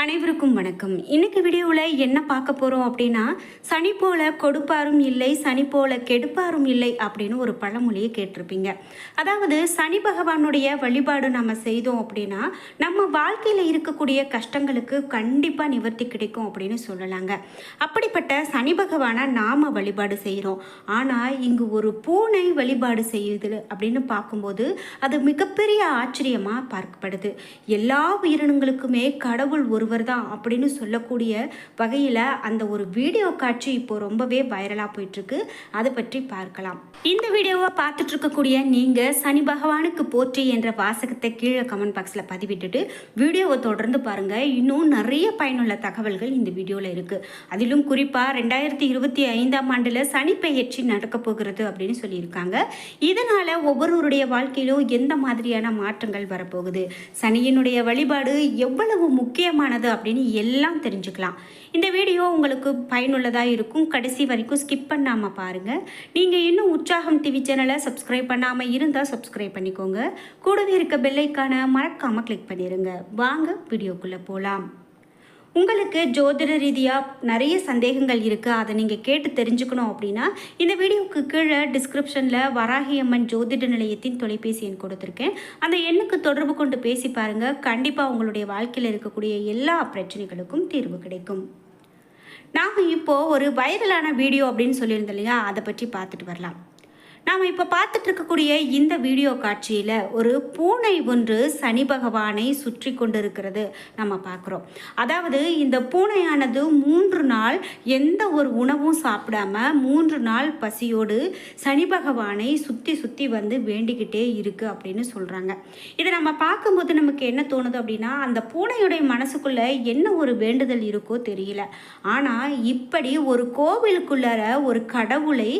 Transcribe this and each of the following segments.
அனைவருக்கும் வணக்கம். இன்னைக்கு வீடியோவில் என்ன பார்க்க போகிறோம் அப்படின்னா சனி போல கொடுப்பாரும் இல்லை சனி போல கெடுப்பாரும் இல்லை அப்படின்னு ஒரு பழமொழியை கேட்டிருப்பீங்க. அதாவது சனி பகவானுடைய வழிபாடு நம்ம செய்தோம் அப்படின்னா நம்ம வாழ்க்கையில் இருக்கக்கூடிய கஷ்டங்களுக்கு கண்டிப்பாக நிவர்த்தி கிடைக்கும் அப்படின்னு சொல்லலாங்க. அப்படிப்பட்ட சனி பகவானை நாம் வழிபாடு செய்கிறோம் ஆனால் இங்கு ஒரு பூனை வழிபாடு செய்யுது அப்படின்னு பார்க்கும்போது அது மிகப்பெரிய ஆச்சரியமாக பார்க்கப்படுது. எல்லா உயிரினங்களுக்குமே கடவுள் ஒரு ஒருவர் தான் அப்படின்னு சொல்லக்கூடிய வகையில் அந்த ஒரு வீடியோ காட்சி இப்போ ரொம்பவே வைரலாக போயிட்டுருக்கு. அதை பற்றி பார்க்கலாம். இந்த வீடியோவை பார்த்துட்டு இருக்கக்கூடிய நீங்கள் சனி பகவானுக்கு போற்றி என்ற வாசகத்தை கீழே கமெண்ட் பாக்ஸில் பதிவிட்டுட்டு வீடியோவை தொடர்ந்து பாருங்கள் இன்னும் நிறைய பயனுள்ள தகவல்கள் இந்த வீடியோவில் இருக்குது அதிலும் குறிப்பாக ரெண்டாயிரத்தி இருபத்தி ஐந்தாம் ஆண்டில் சனி பெயர்ச்சி நடக்க போகிறது அப்படின்னு சொல்லியிருக்காங்க. இதனால் ஒவ்வொருவருடைய வாழ்க்கையிலும் எந்த மாதிரியான மாற்றங்கள் வரப்போகுது? சனியினுடைய வழிபாடு எவ்வளவு முக்கியமானது? அப்படின்னு எல்லாம் தெரிஞ்சுக்கலாம். இந்த வீடியோ உங்களுக்கு பயனுள்ளதாக இருக்கும். கடைசி வரைக்கும் ஸ்கிப் பண்ணாமல் பாருங்கள் நீங்கள் இன்னும் உற்சாகம் டிவி சேனலை சப்ஸ்கிரைப் பண்ணாமல் இருந்தால் சப்ஸ்கிரைப் பண்ணிக்கோங்க. கூடவே இருக்க பெல்லைக்கான மறக்காமல் கிளிக் பண்ணிடுங்க வாங்க வீடியோக்குள்ளே போகலாம் உங்களுக்கு ஜோதிட ரீதியாக நிறைய சந்தேகங்கள் இருக்குது அதை நீங்கள் கேட்டு தெரிஞ்சுக்கணும் அப்படின்னா இந்த வீடியோவுக்கு கீழே டிஸ்கிரிப்ஷனில் வராகி அம்மன் ஜோதிட நிலையத்தின் தொலைபேசி எண் கொடுத்துருக்கேன். அந்த எண்ணுக்கு தொடர்பு கொண்டு பேசி பாருங்கள் கண்டிப்பாக உங்களுடைய வாழ்க்கையில் இருக்கக்கூடிய எல்லா பிரச்சனைகளுக்கும் தீர்வு கிடைக்கும். நாம் இப்போது ஒரு வைரலான வீடியோ அப்படின்னு சொல்லியிருந்தோம் இல்லையா? அதை பற்றி பார்த்துட்டு வரலாம். நாம் இப்போ பார்த்துட்டு இருக்கக்கூடிய இந்த வீடியோ காட்சியில் ஒரு பூனை ஒன்று சனி பகவானை சுற்றி கொண்டிருக்கிறது நம்ம பார்க்குறோம். அதாவது இந்த பூனையானது மூன்று நாள் எந்த ஒரு உணவும் சாப்பிடாம மூன்று நாள் பசியோடு சனி பகவானை சுற்றி சுற்றி வந்து வேண்டிக்கிட்டே இருக்கு அப்படின்னு சொல்கிறாங்க இதை நம்ம பார்க்கும்போது நமக்கு என்ன தோணுது அப்படின்னா அந்த பூனையுடைய மனசுக்குள்ளே என்ன ஒரு வேண்டுதல் இருக்கோ தெரியல. ஆனால் இப்படி ஒரு கோவிலுக்குள்ளார ஒரு கடவுளை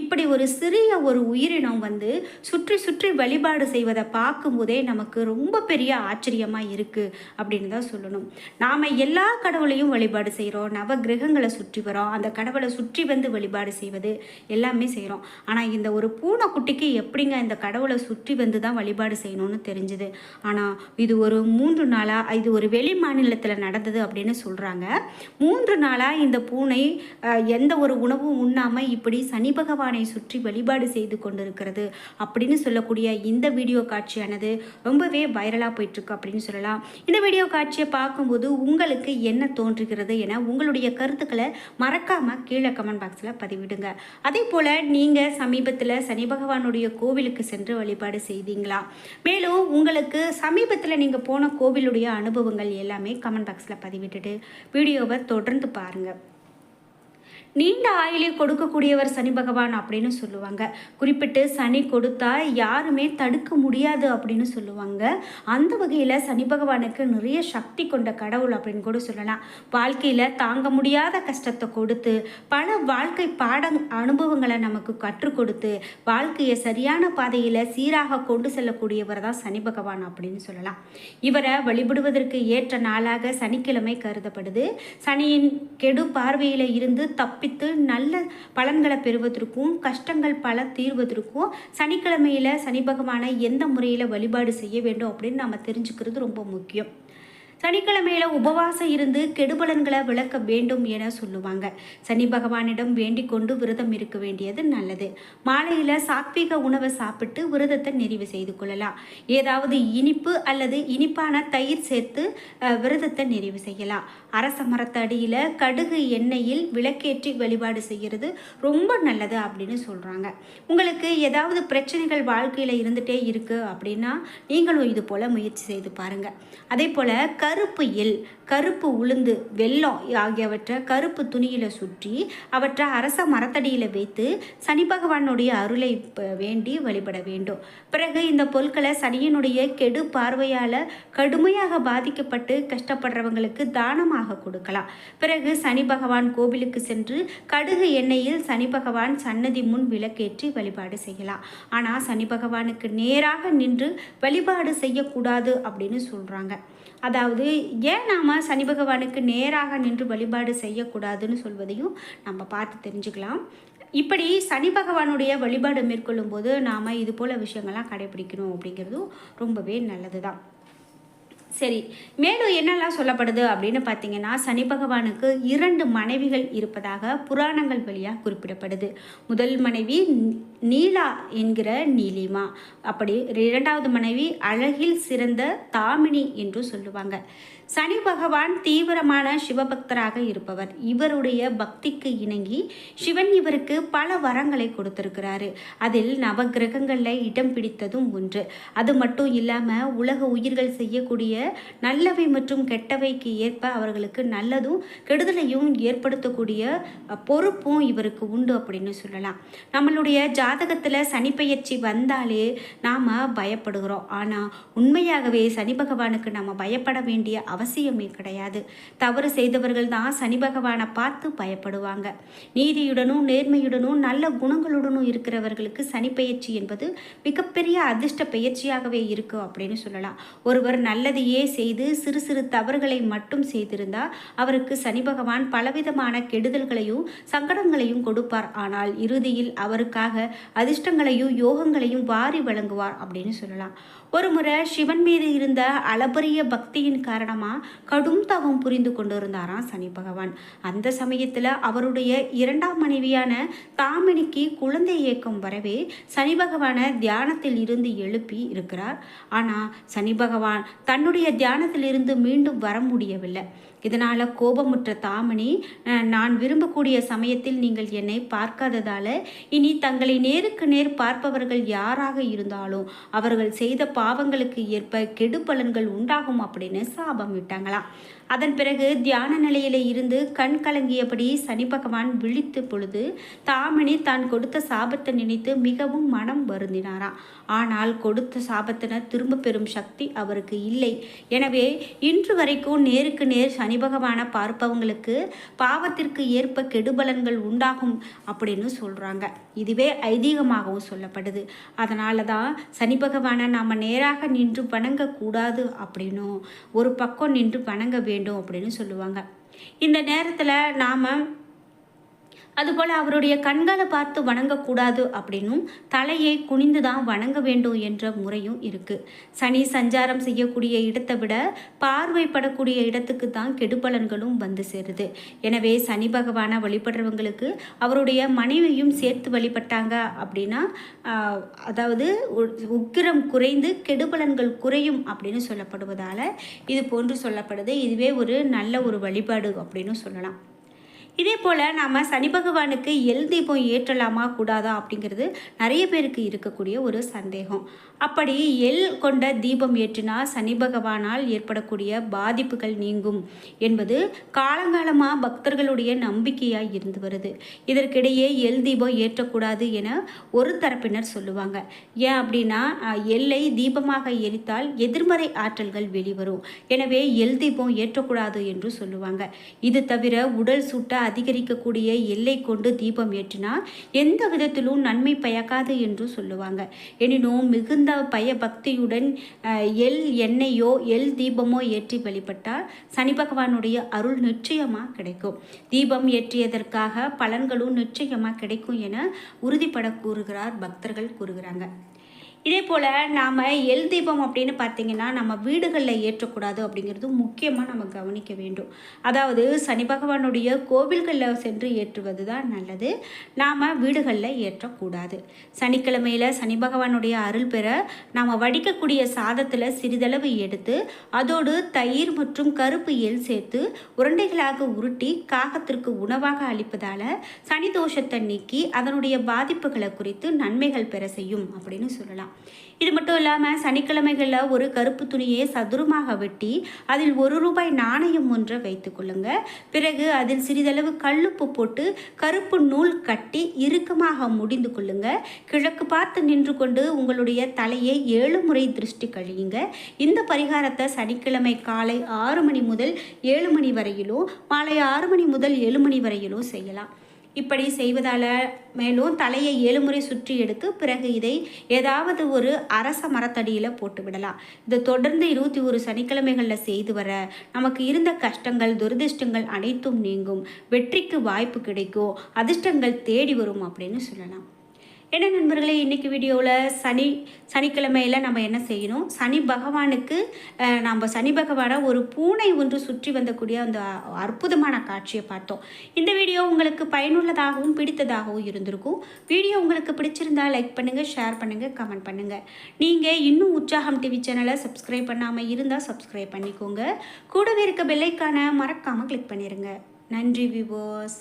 இப்படி ஒரு சிறிய ஒரு உயிரினம் வந்து சுற்றி சுற்றி வழிபாடு செய்வதை பார்க்கும்போதே நமக்கு ரொம்ப பெரிய ஆச்சரியமாக இருக்குது அப்படின்னு தான் சொல்லணும். நாம் எல்லா கடவுளையும் வழிபாடு செய்கிறோம் நவ கிரகங்களை சுற்றி வரோம் அந்த கடவுளை சுற்றி வந்து வழிபாடு செய்வது எல்லாமே செய்கிறோம் ஆனால் இந்த ஒரு பூனைக்குட்டிக்கு எப்படிங்க இந்த கடவுளை சுற்றி வந்து தான் வழிபாடு செய்யணும்னு தெரிஞ்சுது? ஆனால் இது ஒரு மூன்று நாளாக இது ஒரு வெளி மாநிலத்தில் நடந்தது அப்படின்னு சொல்கிறாங்க மூன்று நாளாக இந்த பூனை எந்த ஒரு உணவும் உண்ணாமல் இப்படி சனி பகவானை சுற்றி வழிபாடு செய்து கொண்டிருக்கிறது அப்படின்னு சொல்லக்கூடிய இந்த வீடியோ காட்சியானது ரொம்பவே வைரலாக போயிட்டுருக்கு அப்படின்னு சொல்லலாம். இந்த வீடியோ காட்சியை பார்க்கும்போது உங்களுக்கு என்ன தோன்றுகிறது என உங்களுடைய கருத்துக்களை மறக்காமல் கீழே கமெண்ட் பாக்ஸில் பதிவிடுங்க. அதே போல் நீங்கள் சமீபத்தில் சனி பகவானுடைய கோவிலுக்கு சென்று வழிபாடு செய்தீங்களா? மேலும் உங்களுக்கு சமீபத்தில் நீங்கள் போன கோவிலுடைய அனுபவங்கள் எல்லாமே கமெண்ட் பாக்ஸில் பதிவிட்டுட்டு வீடியோவை தொடர்ந்து பாருங்கள் நீண்ட ஆயிலே கொடுக்கக்கூடியவர் சனி பகவான் அப்படின்னு சொல்லுவாங்க. குறிப்பிட்டு சனி கொடுத்தா யாருமே தடுக்க முடியாது அப்படின்னு சொல்லுவாங்க. அந்த வகையில் சனி பகவானுக்கு நிறைய சக்தி கொண்ட கடவுள் அப்படின்னு கூட சொல்லலாம். வாழ்க்கையில் தாங்க முடியாத கஷ்டத்தை கொடுத்து பல வாழ்க்கை பாட அனுபவங்களை நமக்கு கற்றுக் கொடுத்து வாழ்க்கையை சரியான பாதையில் சீராக கொண்டு செல்லக்கூடியவர் தான் சனி பகவான் அப்படின்னு சொல்லலாம். இவரை வழிபடுவதற்கு ஏற்ற நாளாக சனிக்கிழமை கருதப்படுது. சனியின் கெடு பார்வையில் இருந்து தப்பித்து நல்ல பலன்களை பெறுவதற்கும் கஷ்டங்கள் பல தீர்வதற்கும் சனிக்கிழமையில் சனி பகவானை எந்த முறையில் வழிபாடு செய்ய வேண்டும் அப்படின்னு நம்ம தெரிஞ்சுக்கிறது ரொம்ப முக்கியம். சனிக்கிழமையில உபவாசம் இருந்து கெடுபலன்களை விளக்க வேண்டும் என சொல்லுவாங்க. சனி பகவானிடம் வேண்டிக் கொண்டு விரதம் இருக்க வேண்டியது நல்லது. மாலையில் சாத்விக உணவை சாப்பிட்டு விரதத்தை நிறைவு செய்து கொள்ளலாம். ஏதாவது இனிப்பு அல்லது இனிப்பான தயிர் சேர்த்து விரதத்தை நிறைவு செய்யலாம். அரச மரத்தடியில் கடுகு எண்ணெயில் விளக்கேற்றி வழிபாடு செய்கிறது ரொம்ப நல்லது அப்படின்னு சொல்கிறாங்க உங்களுக்கு ஏதாவது பிரச்சனைகள் வாழ்க்கையில் இருந்துகிட்டே இருக்குது அப்படின்னா நீங்களும் இது போல் முயற்சி செய்து பாருங்கள் அதே போல் கருப்பு எல் கருப்பு உளுந்து வெள்ளம் ஆகியவற்றை கருப்பு துணியில் சுற்றி அவற்றை அரச மரத்தடியில் வைத்து சனி பகவானுடைய அருளை வேண்டி வழிபட வேண்டும். பிறகு இந்த பொருட்களை சனியினுடைய கெடு பார்வையால் கடுமையாக பாதிக்கப்பட்டு கஷ்டப்படுறவங்களுக்கு தானமாக கொடுக்கலாம். பிறகு சனி பகவான் கோவிலுக்கு சென்று கடுகு எண்ணெயில் சனி பகவான் சன்னதி முன் விளக்கேற்றி வழிபாடு செய்யலாம். ஆனால் சனி பகவானுக்கு நேராக நின்று வழிபாடு செய்யக்கூடாது அப்படின்னு சொல்கிறாங்க அதாவது ஏன் நாம் சனி பகவானுக்கு நேராக நின்று வழிபாடு செய்யக்கூடாதுன்னு சொல்வதையும் நம்ம பார்த்து தெரிஞ்சுக்கலாம். இப்படி சனி பகவானுடைய வழிபாடு மேற்கொள்ளும் போது நாம் இது போல் விஷயங்கள்லாம் கடைபிடிக்கணும் அப்படிங்கிறதும் ரொம்பவே நல்லது தான் சரி மேலும் என்னெல்லாம் சொல்லப்படுது அப்படின்னு பார்த்தீங்கன்னா சனி பகவானுக்கு இரண்டு மனைவிகள் இருப்பதாக புராணங்கள் வழியாக குறிப்பிடப்படுது. முதல் மனைவி நீலா என்கிற நீலிமா. அப்படி இரண்டாவது மனைவி அழகில் சிறந்த தாமினி என்று சொல்லுவாங்க. சனி பகவான் தீவிரமான சிவபக்தராக இருப்பவர். இவருடைய பக்திக்கு இணங்கி சிவன் இவருக்கு பல வரங்களை கொடுத்திருக்கிறாரு. அதில் நவகிரகங்களில் இடம் பிடித்ததும் ஒன்று. அது மட்டும் இல்லாமல் உலக உயிர்கள் செய்யக்கூடிய நல்லவை மற்றும் கெட்டவைக்கு ஏற்ப அவர்களுக்கு நல்லதும் கெடுதலையும் ஏற்படுத்தக்கூடிய பொறுப்பும் இவருக்கு உண்டு அப்படின்னு சொல்லலாம். நம்மளுடைய ஜா ஜாதகத்தில் சனி பயிற்சி வந்தாலே நாம் பயப்படுகிறோம். ஆனால் உண்மையாகவே சனி பகவானுக்கு நம்ம பயப்பட வேண்டிய அவசியமே கிடையாது. தவறு செய்தவர்கள் தான் சனி பகவானை பார்த்து பயப்படுவாங்க. நீதியுடனும் நேர்மையுடனும் நல்ல குணங்களுடனும் இருக்கிறவர்களுக்கு சனி பயிற்சி என்பது மிகப்பெரிய அதிர்ஷ்ட பயிற்சியாகவே இருக்கும் அப்படின்னு சொல்லலாம். ஒருவர் நல்லதையே செய்து சிறு சிறு தவறுகளை மட்டும் செய்திருந்தால் அவருக்கு சனி பகவான் பலவிதமான கெடுதல்களையும் சங்கடங்களையும் கொடுப்பார். ஆனால் இறுதியில் அவருக்காக அதிர்ஷ்டங்களையும் யோகங்களையும் வாரி வழங்குவார் அப்படின்னு சொல்லலாம். ஒரு முறை சிவன் மீது இருந்த அளபரிய பக்தியின் காரணமாக கடும் தவம் புரிந்து கொண்டிருந்தாராம் சனி பகவான். அந்த சமயத்தில் அவருடைய இரண்டாம் மனைவியான தாமினிக்கு குழந்தை இயக்கம் வரவே சனி பகவானை தியானத்தில் இருந்து எழுப்பி இருக்கிறார். ஆனால் சனி பகவான் தன்னுடைய தியானத்தில் இருந்து மீண்டும் வர முடியவில்லை. இதனால் கோபமுற்ற தாமினி நான் விரும்பக்கூடிய சமயத்தில் நீங்கள் என்னை பார்க்காததால் இனி தங்களை நேருக்கு நேர் பார்ப்பவர்கள் யாராக இருந்தாலும் அவர்கள் செய்த பாவங்களுக்கு ஏற்ப கெடு பலன்கள் உண்டாகும் அப்படின்னு சாபம் விட்டாங்களாம். அதன் பிறகு தியான நிலையில இருந்து கண் கலங்கியபடி சனி பகவான் விழித்த பொழுது தாமணி தான் கொடுத்த சாபத்தை நினைத்து மிகவும் மனம் வருந்தினாராம் ஆனால் கொடுத்த சாபத்தின திரும்ப பெறும் சக்தி அவருக்கு இல்லை. எனவே இன்று வரைக்கும் நேருக்கு நேர் சனி பகவானை பார்ப்பவங்களுக்கு பாவத்திற்கு ஏற்ப கெடுபலன்கள் உண்டாகும் அப்படின்னு சொல்கிறாங்க இதுவே ஐதீகமாகவும் சொல்லப்படுது. அதனால தான் சனி பகவானை நாம் நேராக நின்று வணங்கக்கூடாது அப்படின்னும். ஒரு பக்கம் நின்று வணங்க வேண்டும் வேண்டும் அப்படின்னு சொல்லுவாங்க. இந்த நேரத்தில் நாம் அதுபோல் அவருடைய கண்களை பார்த்து வணங்கக்கூடாது அப்படின்னும் தலையை குனிந்து தான் வணங்க வேண்டும் என்ற முறையும் இருக்குது சனி சஞ்சாரம் செய்யக்கூடிய இடத்தை விட பார்வைப்படக்கூடிய இடத்துக்கு தான் கெடுபலன்களும் வந்து சேருது. எனவே சனி பகவானை வழிபடுறவங்களுக்கு அவருடைய மனைவியும் சேர்த்து வழிபட்டாங்க அப்படின்னா அதாவது உக்கிரம் குறைந்து கெடுபலன்கள் குறையும் அப்படின்னு சொல்லப்படுவதால் இது போன்று சொல்லப்படுது. இதுவே ஒரு நல்ல ஒரு வழிபாடு அப்படின்னு சொல்லலாம். இதே போல் நாம் சனி பகவானுக்கு எல் தீபம் ஏற்றலாமா கூடாதா அப்படிங்கிறது நிறைய பேருக்கு இருக்கக்கூடிய ஒரு சந்தேகம். அப்படி எல் கொண்ட தீபம் ஏற்றினா சனி பகவானால் ஏற்படக்கூடிய பாதிப்புகள் நீங்கும் என்பது காலங்காலமாக பக்தர்களுடைய நம்பிக்கையாக இருந்து வருது. இதற்கிடையே எல் தீபம் ஏற்றக்கூடாது என ஒரு தரப்பினர் சொல்லுவாங்க. ஏன் அப்படின்னா எல்லை தீபமாக எரித்தால் எதிர்மறை ஆற்றல்கள் வெளிவரும். எனவே எல் தீபம் ஏற்றக்கூடாது என்று சொல்லுவாங்க. இது தவிர உடல் சுட்ட அதிகரிக்கக்கூடிய எல்லை கொண்டு தீபம் ஏற்றினால் எந்த விதத்திலும் நன்மை பயக்காது என்று சொல்லுவாங்க. எனினும் மிகுந்த பய பக்தியுடன் எல் எண்ணெயோ எல் தீபமோ ஏற்றி வழிபட்டால் சனி பகவானுடைய அருள் நிச்சயமாக கிடைக்கும். தீபம் ஏற்றியதற்காக பலன்களும் நிச்சயமாக கிடைக்கும் என உறுதிப்பட கூறுகிறார் பக்தர்கள் கூறுகிறாங்க. இதே போல் நாம் எல் தீபம் அப்படின்னு பார்த்தீங்கன்னா நம்ம வீடுகளில் ஏற்றக்கூடாது அப்படிங்கிறது முக்கியமாக நம்ம கவனிக்க வேண்டும். அதாவது சனி பகவானுடைய கோவில்களில் சென்று ஏற்றுவது தான் நல்லது. நாம் வீடுகளில் ஏற்றக்கூடாது. சனிக்கிழமையில் சனி பகவானுடைய அருள் பெற நாம் வடிக்கக்கூடிய சாதத்தில் சிறிதளவு எடுத்து அதோடு தயிர் மற்றும் கருப்பு எல் சேர்த்து உருண்டைகளாக உருட்டி காகத்திற்கு உணவாக அளிப்பதால் சனி தோஷத்தை நீக்கி அதனுடைய பாதிப்புகளை குறித்து நன்மைகள் பெற செய்யும் அப்படின்னு சொல்லலாம். இது மட்டும் இல்லாமல் சனிக்கிழமைகளில் ஒரு கருப்பு துணியை சதுரமாக வெட்டி அதில் ஒரு ரூபாய் நாணயம் ஒன்றை வைத்து கொள்ளுங்க. பிறகு அதில் சிறிதளவு கல்லுப்பு போட்டு கருப்பு நூல் கட்டி இறுக்கமாக முடிந்து கொள்ளுங்க. கிழக்கு பார்த்து நின்று கொண்டு உங்களுடைய தலையை ஏழு முறை திருஷ்டி கழியுங்க இந்த பரிகாரத்தை சனிக்கிழமை காலை ஆறு மணி முதல் ஏழு மணி வரையிலும் மாலை ஆறு மணி முதல் ஏழு மணி வரையிலும் செய்யலாம். இப்படி செய்வதால் மேலும் தலையை ஏழு முறை சுற்றி எடுத்து பிறகு இதை ஏதாவது ஒரு அரச மரத்தடியில் போட்டு விடலாம். இதை தொடர்ந்து இருபத்தி ஒரு சனிக்கிழமைகளில் செய்து வர நமக்கு இருந்த கஷ்டங்கள் துரதிர்ஷ்டங்கள் அனைத்தும் நீங்கும். வெற்றிக்கு வாய்ப்பு கிடைக்கும். அதிர்ஷ்டங்கள் தேடி வரும் அப்படின்னு சொல்லலாம். என்ன நண்பர்களே இன்றைக்கி வீடியோவில் சனி சனிக்கிழமையில் நம்ம என்ன செய்யணும்? சனி பகவானுக்கு நம்ம சனி பகவானை ஒரு பூனை ஒன்று சுற்றி வந்தக்கூடிய அந்த அற்புதமான காட்சியை பார்த்தோம். இந்த வீடியோ உங்களுக்கு பயனுள்ளதாகவும் பிடித்ததாகவும் இருந்திருக்கும். வீடியோ உங்களுக்கு பிடிச்சிருந்தா லைக் பண்ணுங்கள் ஷேர் பண்ணுங்கள் கமெண்ட் பண்ணுங்கள் நீங்கள் இன்னும் உற்சாகம் டிவி சேனலை சப்ஸ்கிரைப் பண்ணாமல் இருந்தால் சப்ஸ்கிரைப் பண்ணிக்கோங்க. கூடவே இருக்க பெல்லைக்கான மறக்காமல் கிளிக் பண்ணிடுங்க நன்றி விவோஸ்